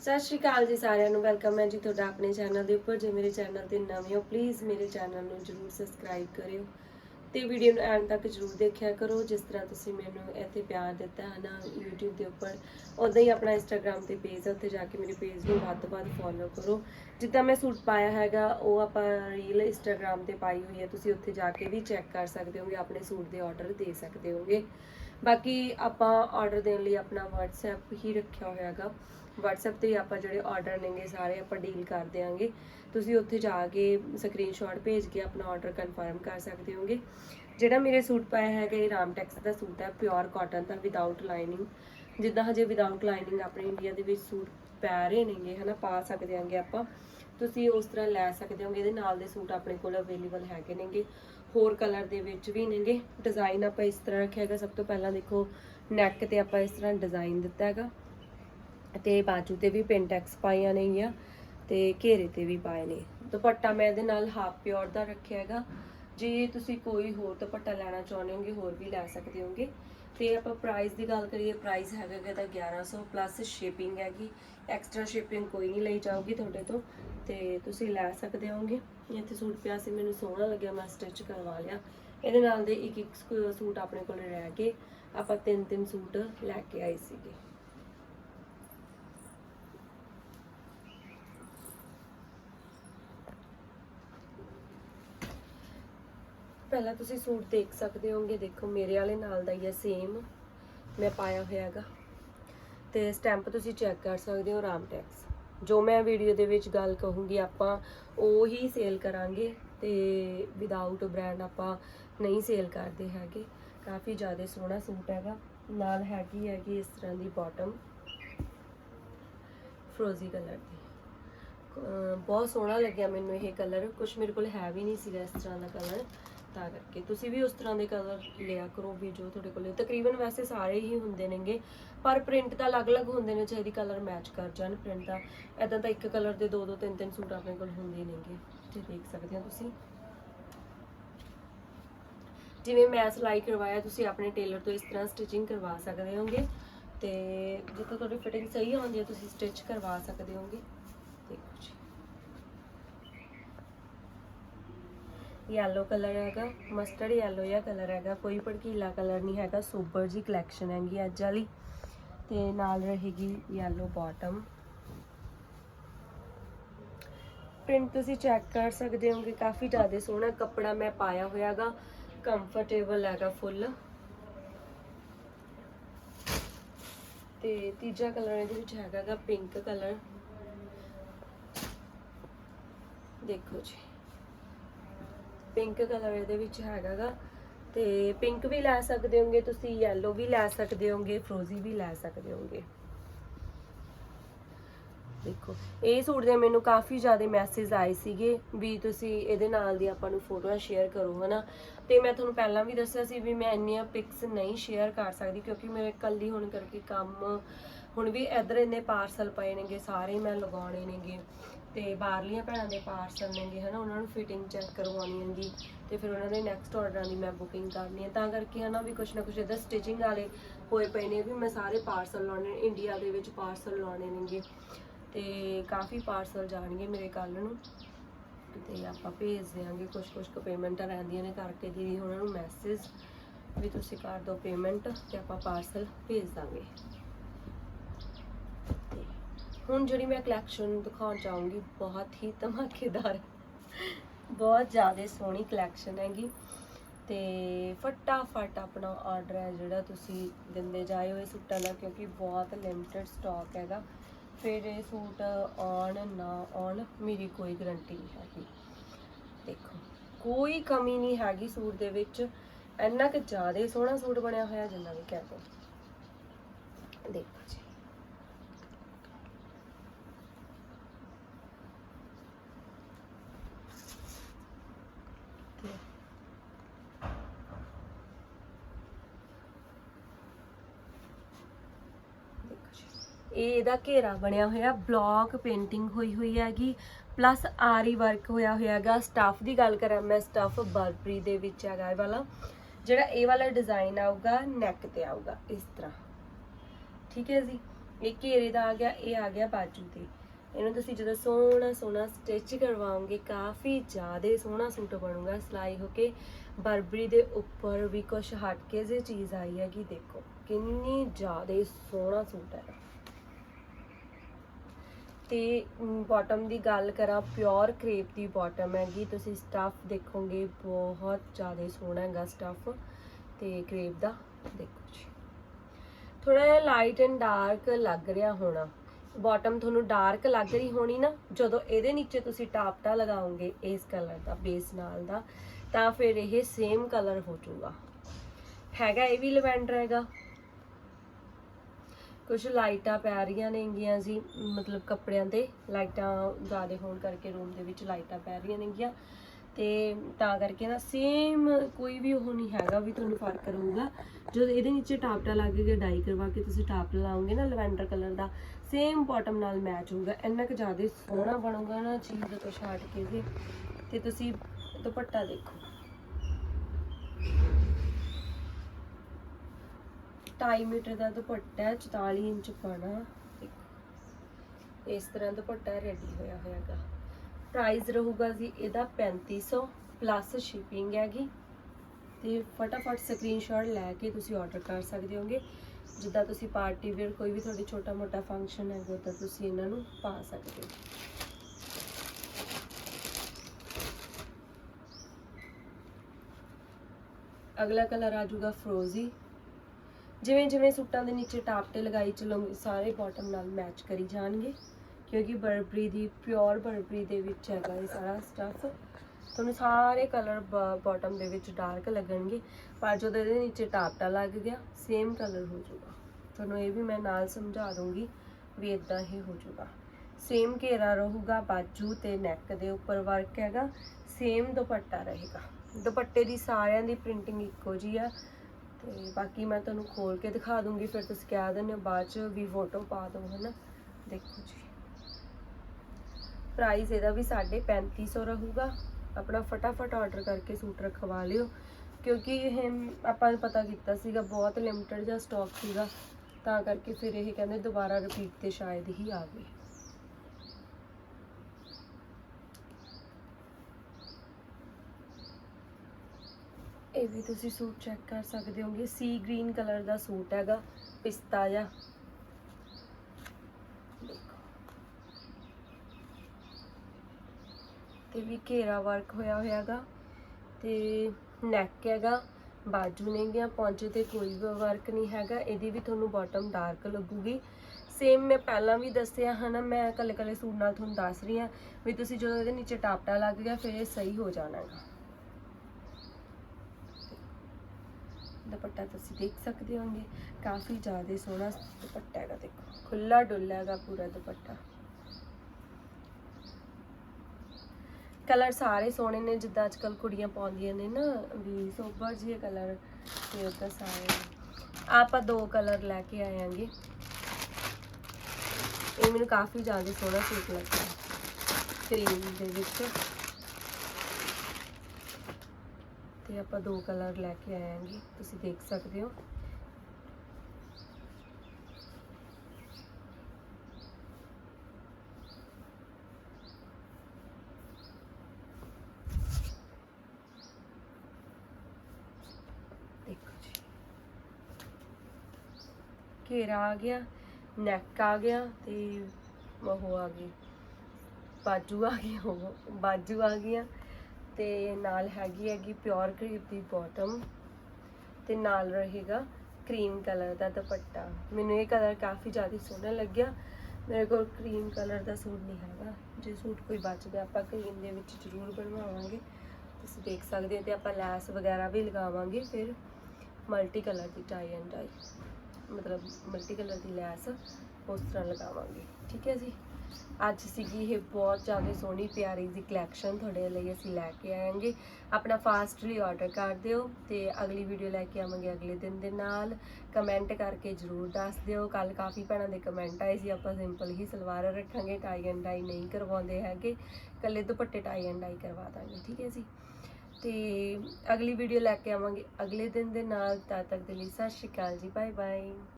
ਸਤਿ ਸ਼੍ਰੀ ਅਕਾਲ ਜੀ ਸਾਰਿਆਂ ਨੂੰ, ਵੈਲਕਮ ਹੈ ਜੀ ਤੁਹਾਡਾ ਆਪਣੇ ਚੈਨਲ ਦੇ ਉੱਪਰ। ਜੇ ਮੇਰੇ ਚੈਨਲ ਤੇ ਨਵੇਂ ਹੋ ਪਲੀਜ਼ ਮੇਰੇ ਚੈਨਲ ਨੂੰ ਜਰੂਰ ਸਬਸਕ੍ਰਾਈਬ ਕਰਿਓ ਤੇ ਵੀਡੀਓ ਨੂੰ ਐਂਡ ਤੱਕ ਜਰੂਰ ਦੇਖਿਆ ਕਰੋ। ਜਿਸ ਤਰ੍ਹਾਂ ਤੁਸੀਂ ਮੈਨੂੰ ਇੱਥੇ ਪਿਆਰ ਦਿੱਤਾ ਹੈ ਨਾ, YouTube ਦੇ ਉੱਪਰ ਉਦਾਂ ਹੀ ਆਪਣਾ Instagram ਤੇ ਪੇਜ ਹੈ ਉੱਥੇ ਜਾ ਕੇ ਮੇਰੇ ਪੇਜ ਨੂੰ ਵੱਧ ਤੋਂ ਵੱਧ ਫੋਲੋ ਕਰੋ। ਜਿੱਦਾਂ ਮੈਂ ਸੂਟ ਪਾਇਆ ਹੈਗਾ, ਉਹ ਆਪਾਂ ਰੀਲ Instagram ਤੇ ਪਾਈ ਹੋਈ ਹੈ, ਤੁਸੀਂ ਉੱਥੇ ਜਾ ਕੇ ਵੀ ਚੈੱਕ ਕਰ ਸਕਦੇ ਹੋਗੇ, ਆਪਣੇ ਸੂਟ ਦੇ ਆਰਡਰ ਦੇ ਸਕਦੇ ਹੋਗੇ। ਬਾਕੀ ਆਪਾਂ ਆਰਡਰ ਦੇਣ ਲਈ ਆਪਣਾ WhatsApp ਹੀ ਰੱਖਿਆ ਹੋਇਆ ਹੈਗਾ। WhatsApp ਤੇ ਹੀ ਆਪਾਂ ਜਿਹੜੇ ਆਰਡਰ ਨੇਗੇ ਸਾਰੇ ਆਪਾਂ ਡੀਲ ਕਰ ਦਿਆਂਗੇ। ਤੁਸੀਂ ਉੱਥੇ ਜਾ ਕੇ ਸਕਰੀਨਸ਼ਾਟ ਭੇਜ ਕੇ ਆਪਣਾ ਆਰਡਰ ਕਨਫਰਮ ਕਰ ਸਕਦੇ ਹੋਗੇ। ਜਿਹੜਾ ਮੇਰੇ ਸੂਟ ਪਾਇਆ ਹੈਗਾ ਇਹ ਰਾਮ ਟੈਕਸ ਦਾ ਸੂਟ ਹੈ ਪਿਓਰ ਕਾਟਨ ਦਾ ਵਿਦਆਊਟ ਲਾਈਨਿੰਗ ਜਿੱਦਾਂ ਹਜੇ ਵਿਦਆਊਟ ਲਾਈਨਿੰਗ ਆਪਣੇ ਇੰਡੀਆ ਦੇ ਵਿੱਚ ਸੂਟ ਪੈ ਰਹੇ ਨੇਗੇ, ਹਨਾ, ਪਾ ਸਕਦੇ ਆਂਗੇ ਆਪਾਂ। ਤੁਸੀਂ ਉਸ ਤਰ੍ਹਾਂ ਲੈ ਸਕਦੇ ਹੋਗੇ, ਇਹਦੇ ਨਾਲ ਦੇ ਸੂਟ ਆਪਣੇ ਕੋਲ ਅਵੇਲੇਬਲ ਹੈਗੇ ਨੇਗੇ। ਹੋਰ ਕਲਰ ਦੇ ਵਿੱਚ ਵੀ ਨੇਗੇ। ਡਿਜ਼ਾਈਨ ਆਪਾਂ ਇਸ ਤਰ੍ਹਾਂ ਰੱਖਿਆ ਹੈਗਾ, ਸਭ ਤੋਂ ਪਹਿਲਾਂ ਦੇਖੋ ਨੈਕ ਤੇ ਆਪਾਂ ਇਸ ਤਰ੍ਹਾਂ ਡਿਜ਼ਾਈਨ ਦਿੱਤਾ ਹੈਗਾ। ਤੇ ਬਾਜੂ ਤੇ ਵੀ ਪਿੰਟੈਕਸ ਪਾਈਆਂ ਨੇਗੀਆਂ ਤੇ ਘੇਰੇ ਤੇ ਵੀ ਪਾਏ ਨੇ। ਦੁਪੱਟਾ ਮੈਂ ਇਹਦੇ ਨਾਲ ਹਾਫ ਪਿਓਰ ਦਾ ਰੱਖਿਆ ਹੈਗਾ। ਜੇ ਤੁਸੀਂ ਕੋਈ ਹੋਰ ਦੁਪੱਟਾ ਲੈਣਾ ਚਾਹੁੰਦੇ ਹੋਗੇ, ਹੋਰ ਵੀ ਲੈ ਸਕਦੇ ਹੋਗੇ। ਤੇ ਆਪਾਂ ਪ੍ਰਾਈਸ ਦੀ ਗੱਲ ਕਰੀਏ ਪ੍ਰਾਈਸ ਹੈਗਾ ਗਾ ਤਾਂ 1100 ਪਲੱਸ ਸ਼ਿਪਿੰਗ ਹੈਗੀ। ਐਕਸਟਰਾ ਸ਼ਿਪਿੰਗ ਕੋਈ ਨਹੀਂ ਲਈ ਜਾਊਗੀ ਤੁਹਾਡੇ ਤੋਂ। ਤੇ ਤੁਸੀਂ ਲੈ ਸਕਦੇ ਹੋਗੇ। ਇੱਥੇ ਸੂਟ ਪਿਆ ਸੀ, ਮੈਨੂੰ ਸੋਹਣਾ ਲੱਗਿਆ, ਮੈਂ ਸਟਿਚ ਕਰਵਾ ਲਿਆ। ਇਹਦੇ ਨਾਲ ਦੇ ਇੱਕ ਇੱਕ ਸੂ- ਸੂਟ ਆਪਣੇ ਕੋਲ ਰਹਿ ਕੇ ਆਪਾਂ ਤਿੰਨ ਤਿੰਨ ਸੂਟ ਲੈ ਕੇ ਆਏ ਸੀਗੇ। ਪਹਿਲਾਂ ਤੁਸੀਂ ਸੂਟ ਦੇਖ ਸਕਦੇ ਹੋਗੇ ਦੇਖੋ ਮੇਰੇ ਵਾਲੇ ਨਾਲ ਦਾ ਹੀ ਹੈ ਸੇਮ ਮੈਂ ਪਾਇਆ ਹੋਇਆ ਹੈਗਾ। ਤੇ ਸਟੈਂਪ ਤੁਸੀਂ ਚੈੱਕ ਕਰ ਸਕਦੇ ਹੋ ਰਾਮਟੈਕਸ ਜੋ ਮੈਂ ਵੀਡੀਓ ਦੇ ਵਿੱਚ ਗੱਲ ਕਹੂੰਗੀ, ਆਪਾਂ ਉਹ ਹੀ ਸੇਲ ਕਰਾਂਗੇ ਤੇ ਵਿਦਆਊਟ ਬ੍ਰਾਂਡ ਆਪਾਂ ਨਹੀਂ ਸੇਲ ਕਰਦੇ ਹੈਗੇ। ਕਾਫੀ ਜ਼ਿਆਦਾ ਸੋਹਣਾ ਸੂਟ ਹੈਗਾ। ਨਾਲ ਹੈਗੀ ਹੈਗੀ ਇਸ ਤਰ੍ਹਾਂ ਦੀ ਬਾਟਮ ਫਰੋਜ਼ੀ ਕਲਰ ਦੀ। ਬਹੁਤ ਸੋਹਣਾ ਲੱਗਿਆ ਮੈਨੂੰ ਇਹ ਕਲਰ ਕੁਝ ਮੇਰੇ ਕੋਲ ਹੈ ਵੀ ਨਹੀਂ ਸੀਗਾ ਇਸ ਤਰ੍ਹਾਂ ਦਾ ਕਲਰ ਤਾਂ ਕਰਕੇ। ਤੁਸੀਂ ਵੀ ਉਸ ਤਰ੍ਹਾਂ ਦੇ ਕਲਰ ਲਿਆ ਕਰੋ ਵੀ ਜੋ ਤੁਹਾਡੇ ਕੋਲ। ਤਕਰੀਬਨ ਵੈਸੇ ਸਾਰੇ ਹੀ ਹੁੰਦੇ ਨੇਗੇ, ਪਰ ਪ੍ਰਿੰਟ ਤਾਂ ਅਲੱਗ-ਅਲੱਗ ਹੁੰਦੇ ਨੇ ਚਾਹੀਦੀ ਕਲਰ ਮੈਚ ਕਰ ਜਾਣ ਪ੍ਰਿੰਟ ਦਾ। ਐਦਾਂ ਤਾਂ ਇੱਕ ਕਲਰ ਦੇ ਦੋ ਦੋ ਤਿੰਨ ਤਿੰਨ ਸੂਟ ਆਪਣੇ ਕੋਲ ਹੁੰਦੇ ਨੇਗੇ। ਤੇ ਦੇਖ ਸਕਦੇ ਹੋ ਤੁਸੀਂ। ਜਿਵੇਂ ਮੈਂ ਸਿਲਾਈ ਕਰਵਾਇਆ, ਤੁਸੀਂ ਆਪਣੇ ਟੇਲਰ ਤੋਂ ਇਸ ਤਰ੍ਹਾਂ ਸਟਿਚਿੰਗ ਕਰਵਾ ਸਕਦੇ ਹੋਗੇ। ਤੇ ਜਿੱਥੇ ਤੁਹਾਡੀ ਫਿਟਿੰਗ ਸਹੀ ਆਉਂਦੀ ਹੈ, ਤੁਸੀਂ ਸਟਿਚ ਕਰਵਾ ਸਕਦੇ ਹੋਗੇ। ਦੇਖੋ ਜੀ। ਯੈਲੋ ਕਲਰ ਹੈਗਾ ਮਸਟਰਡ ਯੈਲੋ ਜਿਹਾ ਕਲਰ ਹੈਗਾ, ਕੋਈ ਭੜਕੀਲਾ ਕਲਰ ਨਹੀਂ ਹੈਗਾ, ਸੋਬਰ ਜੀ ਕਲੈਕਸ਼ਨ ਹੈਗੀ ਅੱਜ ਵਾਲੀ। ਤੇ ਨਾਲ ਰਹੇਗੀ ਯੈਲੋ ਬਾਟਮ ਪ੍ਰਿੰਟ ਤੁਸੀਂ ਚੈੱਕ ਕਰ ਸਕਦੇ ਹੋਗੇ, ਕਾਫੀ ਜ਼ਿਆਦਾ ਸੋਹਣਾ ਕੱਪੜਾ ਮੈਂ ਪਾਇਆ ਹੋਇਆਗਾ ਕੰਫਰਟੇਬਲ ਹੈਗਾ ਫੁੱਲ ਤੇ ਤੀਜਾ ਕਲਰ ਇਹਦੇ ਵਿੱਚ ਹੈਗਾਗਾ ਪਿੰਕ ਕਲਰ ਦੇਖੋ ਜੀ। ਪਿੰਕ ਕਲਰ ਇਹਦੇ ਵਿੱਚ ਹੈਗਾਗਾ। ਤੇ ਪਿੰਕ ਵੀ ਲੈ ਸਕਦੇ ਹੋਗੇ ਤੁਸੀਂ ਯੈਲੋ ਵੀ ਲੈ ਸਕਦੇ ਹੋਗੇ ਫਰੋਜ਼ੀ ਵੀ ਲੈ ਸਕਦੇ ਹੋਗੇ। ਦੇਖੋ, ਇਹ ਸੂਟ ਦੇ ਮੈਨੂੰ ਕਾਫੀ ਜ਼ਿਆਦਾ ਮੈਸੇਜ ਆਏ ਸੀਗੇ ਵੀ ਤੁਸੀਂ ਇਹਦੇ ਨਾਲ ਦੀ ਆਪਾਂ ਨੂੰ ਫੋਟੋਆਂ ਸ਼ੇਅਰ ਕਰੋ, ਹਨਾ। ਤੇ ਮੈਂ ਤੁਹਾਨੂੰ ਪਹਿਲਾਂ ਵੀ ਦੱਸਿਆ ਸੀ ਵੀ ਮੈਂ ਇੰਨੀਆਂ ਪਿਕਸ ਨਹੀਂ ਸ਼ੇਅਰ ਕਰ ਸਕਦੀ ਕਿਉਂਕਿ ਮੇਰੇ ਕੱਲੀ ਹੋਣ ਕਰਕੇ ਕੰਮ ਹੁਣ ਵੀ ਇਧਰ ਇੰਨੇ ਪਾਰਸਲ ਪਏ ਨੇਗੇ, ਸਾਰੇ ਮੈਂ ਲਗਾਉਣੇ ਨੇਗੇ। ਤੇ ਬਾਹਰਲੀਆਂ ਭੈਣਾਂ ਦੇ ਪਾਰਸਲ ਨੇਗੇ ਹਨਾ, ਉਹਨਾਂ ਨੂੰ ਫਿਟਿੰਗ ਚੈੱਕ ਕਰਵਾਉਣੀ ਹੈਗੀ ਤੇ ਫਿਰ ਉਹਨਾਂ ਦੇ ਨੈਕਸਟ ਆਰਡਰਾਂ ਦੀ ਮੈਂ ਬੁਕਿੰਗ ਕਰਨੀ ਹੈ ਤਾਂ ਕਰਕੇ ਹਨਾ ਵੀ ਕੁਛ ਨਾ ਕੁਛ ਇਹਦਾ ਸਟਿਚਿੰਗ ਵਾਲੇ ਹੋਏ ਪਏ ਨੇ ਵੀ ਮੈਂ ਸਾਰੇ ਪਾਰਸਲ ਲਾਉਣੇ ਇੰਡੀਆ ਦੇ ਵਿੱਚ ਪਾਰਸਲ ਲਾਉਣੇ ਨੇਗੇ। ਤੇ ਕਾਫੀ ਪਾਰਸਲ ਜਾਣਗੇ ਮੇਰੇ ਕੱਲ ਨੂੰ, ਤੇ ਆਪਾਂ ਭੇਜ ਦਿਆਂਗੇ। ਕੁਝ ਕੁਝ ਕੁ ਪੇਮੈਂਟਾਂ ਰਹਿੰਦੀਆਂ ਨੇ ਕਰਕੇ ਦੀਦੀ ਉਹਨਾਂ ਨੂੰ ਮੈਸੇਜ ਵੀ ਤੁਸੀਂ ਕਰ ਦਿਓ ਪੇਮੈਂਟ ਤੇ ਆਪਾਂ ਪਾਰਸਲ ਭੇਜ ਦਾਂਗੇ। ਹੁਣ ਜਿਹੜੀ ਮੈਂ ਕਲੈਕਸ਼ਨ ਦਿਖਾਉਣ ਚਾਹੂੰਗੀ ਬਹੁਤ ਹੀ ਧਮਾਕੇਦਾਰ ਬਹੁਤ ਜ਼ਿਆਦਾ ਸੋਹਣੀ ਕਲੈਕਸ਼ਨ ਹੈਗੀ। ਤੇ ਫਟਾਫਟ ਆਪਣਾ ਆਰਡਰ ਹੈ ਜਿਹੜਾ ਤੁਸੀਂ ਦਿੰਦੇ ਜਾਇਓ ਇਹ ਸੂਟਾਂ ਦਾ, ਕਿਉਂਕਿ ਬਹੁਤ ਲਿਮਟਿਡ ਸਟਾਕ ਹੈਗਾ। ਫਿਰ ਇਹ ਸੂਟ ਆਉਣ ਨਾ ਆਉਣ ਮੇਰੀ ਕੋਈ ਗਰੰਟੀ ਨਹੀਂ ਹੈਗੀ। ਦੇਖੋ, ਕੋਈ ਕਮੀ ਨਹੀਂ ਹੈਗੀ ਸੂਟ ਦੇ ਵਿੱਚ। ਇੰਨਾ ਕਿ ਜ਼ਿਆਦਾ ਸੋਹਣਾ ਸੂਟ ਬਣਿਆ ਹੋਇਆ ਜਿੰਨਾ ਵੀ ਕਹਿ ਦੋ। ਦੇਖੋ ਜੀ ਤੇ ਦੇਖੋ ਜੀ ਇਹ ਇਹਦਾ ਘੇਰਾ ਬਣਿਆ ਹੋਇਆ ਬਲੌਕ ਪੇਂਟਿੰਗ ਹੋਈ ਹੋਈ ਹੈਗੀ ਪਲੱਸ ਆਰੀ ਵਰਕ ਹੋਇਆ ਹੋਇਆ ਹੈਗਾ। ਸਟਾਫ ਦੀ ਗੱਲ ਕਰਾਂ ਮੈਂ ਸਟਾਫ ਬਰਬਰੀ ਦੇ ਵਿੱਚ ਹੈਗਾ ਇਹ ਵਾਲਾ। ਜਿਹੜਾ ਇਹ ਵਾਲਾ ਡਿਜ਼ਾਈਨ ਆਊਗਾ ਨੈਕ ਤੇ ਆਊਗਾ, ਇਸ ਤਰ੍ਹਾਂ। ਠੀਕ ਹੈ ਜੀ? ਇਹ ਘੇਰੇ ਦਾ ਆ ਗਿਆ, ਇਹ ਆ ਗਿਆ ਬਾਜੂ ਤੇ। ਇਹਨੂੰ ਤੁਸੀਂ ਜਦੋਂ ਸੋਹਣਾ ਸੋਹਣਾ ਸਟਿਚ ਕਰਵਾਓਗੇ, ਕਾਫੀ ਜ਼ਿਆਦਾ ਸੋਹਣਾ ਸੂਟ ਬਣੂਗਾ, ਸਿਲਾਈ ਹੋ ਕੇ। ਬਰਬਰੀ ਦੇ ਉੱਪਰ ਵੀ ਕੁਝ ਹਟ ਕੇ ਜੇ ਚੀਜ਼ ਆਈ ਹੈਗੀ, ਦੇਖੋ, ਕਿੰਨੀ ਜ਼ਿਆਦਾ ਸੋਹਣਾ ਸੂਟ ਹੈ। ਤੇ ਬਾਟਮ ਦੀ ਗੱਲ ਕਰਾਂ ਪਿਓਰ ਕ੍ਰੇਪ ਦੀ ਬਾਟਮ ਹੈਗੀ, ਤੁਸੀਂ ਸਟਫ ਦੇਖੋਗੇ, ਬਹੁਤ ਜ਼ਿਆਦਾ ਸੋਹਣਾ ਹੈਗਾ ਸਟਫ ਤੇ ਕ੍ਰੇਪ ਦਾ, ਦੇਖੋ ਜੀ। ਥੋੜਾ ਜਿਹਾ ਲਾਈਟ ਐਂਡ ਡਾਰਕ ਲੱਗ ਰਿਹਾ ਹੋਣਾ। ਬਾਟਮ ਤੁਹਾਨੂੰ ਡਾਰਕ ਲੱਗ ਰਹੀ ਹੋਣੀ ਨਾ, ਜਦੋਂ ਇਹਦੇ ਨੀਚੇ ਤੁਸੀਂ ਟਾਪਟਾ ਲਗਾਓਗੇ, ਇਸ ਕਲਰ ਦਾ ਬੇਸ ਨਾਲ ਦਾ, ਤਾਂ ਫਿਰ ਇਹ ਸੇਮ ਕਲਰ ਹੋ ਜਾਊਗਾ। ਹੈਗਾ ਇਹ ਵੀ ਲਵੈਂਡਰ ਹੈਗਾ। ਕੁਝ ਲਾਈਟਾਂ ਪੈ ਰਹੀਆਂ ਨੇਗੀਆਂ ਜੀ, ਮਤਲਬ ਕੱਪੜਿਆਂ ਤੇ, ਲਾਈਟਾਂ ਜ਼ਿਆਦਾ ਹੋਣ ਕਰਕੇ ਰੂਮ ਦੇ ਵਿੱਚ ਲਾਈਟਾਂ ਪੈ ਰਹੀਆਂ ਨੇਗੀਆਂ। ਤੇ ਤਾਂ ਕਰਕੇ ਨਾ ਸੇਮ ਕੋਈ ਵੀ ਉਹ ਨਹੀਂ ਹੈਗਾ ਵੀ ਤੁਹਾਨੂੰ ਫ਼ਰਕ ਰਹੂਗਾ। ਜਦੋਂ ਇਹਦੇ ਨੀਚੇ ਟਾਪਟਾ ਲੱਗ ਕੇ ਡਾਈ ਕਰਵਾ ਕੇ ਤੁਸੀਂ ਟਾਪ ਲਾਓਗੇ ਨਾ ਲਵੈਂਡਰ ਕਲਰ ਦਾ ਸੇਮ ਬਾਟਮ ਨਾਲ ਮੈਚ ਹੋਊਗਾ। ਇੰਨਾ ਕੁ ਜ਼ਿਆਦਾ ਸੋਹਣਾ ਬਣੂਗਾ ਨਾ ਚੀਜ਼ ਤੋਂ ਛਾਟ ਕੇ ਜੀ। ਤੇ ਤੁਸੀਂ ਦੁਪੱਟਾ ਦੇਖੋ। ਢਾਈ ਮੀਟਰ ਦਾ ਦੁਪੱਟਾ ਹੈ 44 ਇੰਚ ਪਾਣਾ ਇਸ ਤਰ੍ਹਾਂ ਦੁਪੱਟਾ ਰੈਡੀ ਹੋਇਆ ਹੋਇਆਗਾ। ਪ੍ਰਾਈਸ ਰਹੂਗਾ ਜੀ ਇਹਦਾ 3500 ਪਲੱਸ ਸ਼ਿਪਿੰਗ ਹੈਗੀ। ਤੇ ਫਟਾਫਟ ਸਕਰੀਨਸ਼ਾਟ ਲੈ ਕੇ ਤੁਸੀਂ ਆਰਡਰ ਕਰ ਸਕਦੇ ਹੋਗੇ। ਜਿੱਦਾਂ ਤੁਸੀਂ ਪਾਰਟੀ ਵੇਅਰ ਕੋਈ ਵੀ ਤੁਹਾਡੀ ਛੋਟਾ ਮੋਟਾ ਫੰਕਸ਼ਨ ਹੈਗਾ, ਤਾਂ ਤੁਸੀਂ ਇਹਨਾਂ ਨੂੰ ਪਾ ਸਕਦੇ ਹੋ। ਅਗਲਾ ਕਲਰ ਆ ਜਾਊਗਾ ਫਰੋਜ਼ੀ ਜਿਵੇਂ ਜਿਵੇਂ ਸੂਟਾਂ ਦੇ ਨੀਚੇ ਟਾਪਟੇ ਲਗਾਈ ਚਲੋਗੇ, ਸਾਰੇ ਬਾਟਮ ਨਾਲ ਮੈਚ ਕਰੀ ਜਾਣਗੇ। ਕਿਉਂਕਿ ਬਰਬਰੀ ਦੀ ਪਿਓਰ ਬਰਬਰੀ ਦੇ ਵਿੱਚ ਹੈਗਾ ਇਹ ਸਾਰਾ ਸਟੱਫ ਤੁਹਾਨੂੰ ਸਾਰੇ ਕਲਰ ਬਾਟਮ ਦੇ ਵਿੱਚ ਡਾਰਕ ਲੱਗਣਗੇ। ਪਰ ਜਦੋਂ ਇਹਦੇ ਨੀਚੇ ਟਾਪਟਾ ਲੱਗ ਗਿਆ ਸੇਮ ਕਲਰ ਹੋ ਜਾਊਗਾ। ਤੁਹਾਨੂੰ ਇਹ ਵੀ ਮੈਂ ਨਾਲ ਸਮਝਾ ਦੂੰਗੀ ਵੀ ਇਦਾਂ ਹੀ ਹੋ ਜਾਊਗਾ। ਸੇਮ ਘੇਰਾ ਰਹੂਗਾ, ਬਾਜੂ ਤੇ ਨੈਕ ਦੇ ਉੱਪਰ ਵਰਕ ਹੈਗਾ। ਸੇਮ ਦੁਪੱਟਾ ਰਹੇਗਾ। ਦੁਪੱਟੇ ਦੀ ਸਾਰਿਆਂ ਦੀ ਪ੍ਰਿੰਟਿੰਗ ਇੱਕੋ ਜੀ ਆ। ਤੇ ਬਾਕੀ ਮੈਂ ਤੁਹਾਨੂੰ ਖੋਲ ਕੇ ਦਿਖਾ ਦੂੰਗੀ, ਫਿਰ ਤੁਸੀਂ ਕਹਿ ਦਿੰਦੇ ਹੋ, ਬਾਅਦ ਚ ਵੀ ਫੋਟੋ ਪਾ ਦਿਓ, ਹਨਾ? ਦੇਖੋ ਜੀ। ਪ੍ਰਾਈਸ ਇਹਦਾ ਵੀ 3550 ਰਹੂਗਾ। ਆਪਣਾ ਫਟਾਫਟ ਆਰਡਰ ਕਰਕੇ ਸੂਟ ਰਖਵਾ ਲਿਓ, ਕਿਉਂਕਿ ਇਹ ਆਪਾਂ ਨੂੰ ਪਤਾ ਕੀਤਾ ਸੀਗਾ, ਬਹੁਤ ਲਿਮਟਿਡ ਜਿਹਾ ਸਟਾਕ ਸੀਗਾ। ਤਾਂ ਕਰਕੇ ਫਿਰ ਇਹ ਕਹਿੰਦੇ ਦੁਬਾਰਾ ਰਿਪੀਟ ਤੇ ਸ਼ਾਇਦ ਹੀ ਆਵੇ। ਇਹ ਵੀ ਤੁਸੀਂ ਸੂਟ ਚੈੱਕ ਕਰ ਸਕਦੇ ਹੋਗੇ। ਸੀ ਗ੍ਰੀਨ ਕਲਰ ਦਾ ਸੂਟ ਹੈਗਾ, ਪਿਸਤਾ ਜਿਹਾ। ਦੇਖੋ। ਤੇ ਵੀ ਘੇਰਾ ਵਰਕ ਹੋਇਆ ਹੋਇਆਗਾ ਤੇ ਨੈਕ ਹੈਗਾ, ਬਾਜੂ ਨੇ ਗਿਆ ਪੌਂਚੇ ਤੇ ਕੋਈ ਵੀ ਵਰਕ ਨਹੀਂ ਹੈਗਾ। ਇਹਦੀ ਵੀ ਤੁਹਾਨੂੰ ਬਾਟਮ ਡਾਰਕ ਲੱਗੂਗੀ। ਸੇਮ ਮੈਂ ਪਹਿਲਾਂ ਵੀ ਦੱਸਿਆ ਹਨਾ, ਮੈਂ ਕੱਲੇ ਕੱਲੇ ਸੂਟ ਨਾਲ ਤੁਹਾਨੂੰ ਦੱਸ ਰਹੀ ਹਾਂ ਵੀ ਤੁਸੀਂ ਜਦੋਂ ਇਹਦੇ ਨੀਚੇ ਟਾਪਟਾ ਲੱਗ ਗਿਆ, ਫਿਰ ਇਹ ਸਹੀ ਹੋ ਜਾਣਾ ਦੁਪੱਟਾ ਤੁਸੀਂ ਦੇਖ ਸਕਦੇ ਹੋਗੇ ਕਾਫੀ ਜ਼ਿਆਦਾ ਸੋਹਣਾ ਦੁਪੱਟਾ ਹੈਗਾ, ਦੇਖੋ। ਖੁੱਲਾ ਡੁੱਲਾ ਹੈਗਾ ਪੂਰਾ ਦੁਪੱਟਾ। ਕਲਰ ਸਾਰੇ ਸੋਹਣੇ ਨੇ, ਜਿੱਦਾਂ ਅੱਜ ਕੱਲ ਕੁੜੀਆਂ ਪਾਉਂਦੀਆਂ ਨੇ ਨਾ, ਵੀ ਸੋਬਰ ਜਿਹੇ ਕਲਰ, ਤੇ ਉਦਾਂ ਸਾਰੇ ਆਪਾਂ ਦੋ ਕਲਰ ਲੈ ਕੇ ਆਏਾਂਗੇ ਇਹ ਮੈਨੂੰ ਕਾਫੀ ਜ਼ਿਆਦਾ ਸੋਹਣਾ ਸੂਟ ਲੱਗਾ ਕਰੀਮ ਦੇ ਵਿੱਚ। ਤੇ ਆਪਾਂ ਦੋ ਕਲਰ ਲੈ ਕੇ ਆਏਾਂਗੇ ਤੁਸੀਂ ਦੇਖ ਸਕਦੇ ਹੋ। ਦੇਖੋ ਜੀ। ਘੇਰਾ ਆ ਗਿਆ, ਨੈਕ ਆ ਗਿਆ ਤੇ ਉਹ ਆ ਗਈ, ਬਾਜੂ ਆ ਗਈ, ਉਹ ਬਾਜੂ ਆ ਗਈਆਂ। ਤੇ ਨਾਲ ਹੈਗੀ ਹੈਗੀ ਪਿਓਰ ਕਰੀਪ ਦੀ ਬਾਟਮ ਤੇ ਨਾਲ ਰਹੇਗਾ ਕਰੀਮ ਕਲਰ ਦਾ ਦੁਪੱਟਾ। ਮੈਨੂੰ ਇਹ ਕਲਰ ਕਾਫੀ ਜ਼ਿਆਦਾ ਸੋਹਣਾ ਲੱਗਿਆ। ਮੇਰੇ ਕੋਲ ਕਰੀਮ ਕਲਰ ਦਾ ਸੂਟ ਨਹੀਂ ਹੈਗਾ। ਜੇ ਸੂਟ ਕੋਈ ਬਚਦਾ ਆਪਾਂ ਕਰੀਮ ਦੇ ਵਿੱਚ ਜ਼ਰੂਰ ਬਣਵਾਵਾਂਗੇ। ਤੁਸੀਂ ਦੇਖ ਸਕਦੇ ਹੋ ਤੇ ਆਪਾਂ ਲੈਸ ਵਗੈਰਾ ਵੀ ਲਗਾਵਾਂਗੇ ਫਿਰ ਮਲਟੀ ਕਲਰ ਦੀ ਟਾਈ ਐਂਡ ਡਾਈ ਮਤਲਬ ਮਲਟੀ ਕਲਰ ਦੀ ਲੈਸ ਉਸ ਤਰ੍ਹਾਂ ਲਗਾਵਾਂਗੇ। ਠੀਕ ਹੈ ਜੀ? ਅੱਜ ਸੀਗੀ ਇਹ ਬਹੁਤ ਜ਼ਿਆਦਾ ਸੋਹਣੀ, ਪਿਆਰੀ ਦੀ ਕਲੈਕਸ਼ਨ ਤੁਹਾਡੇ ਲਈ ਅਸੀਂ ਲੈ ਕੇ ਆਏਾਂਗੇ ਆਪਣਾ ਫਾਸਟਲੀ ਆਰਡਰ ਕਰ ਦਿਓ ਤੇ ਅਗਲੀ ਵੀਡੀਓ ਲੈ ਕੇ ਆਵਾਂਗੇ ਅਗਲੇ ਦਿਨ ਦੇ ਨਾਲ। ਕਮੈਂਟ ਕਰਕੇ ਜਰੂਰ ਦੱਸ ਦਿਓ। ਕੱਲ ਕਾਫੀ ਭੈਣਾਂ ਦੇ ਕਮੈਂਟ ਆਏ ਸੀ, ਆਪਾਂ ਸਿੰਪਲ ਹੀ ਸਲਵਾਰ ਰੱਖਾਂਗੇ ਟਾਈ ਐਂਡ ਡਾਈ ਨਹੀਂ ਕਰਵਾਉਂਦੇ ਹੈਗੇ। ਕੱਲੇ ਦੁਪੱਟੇ ਟਾਈ ਐਂਡ ਡਾਈ ਕਰਵਾ ਦਾਂਗੇ, ਠੀਕ ਹੈ ਜੀ? ਤੇ ਅਗਲੀ ਵੀਡੀਓ ਲੈ ਕੇ ਆਵਾਂਗੇ ਅਗਲੇ ਦਿਨ ਦੇ ਨਾਲ। ਤਦ ਤੱਕ ਦੇ ਲਈ ਸਤਿ ਸ਼੍ਰੀ ਅਕਾਲ ਜੀ ਬਾਏ ਬਾਏ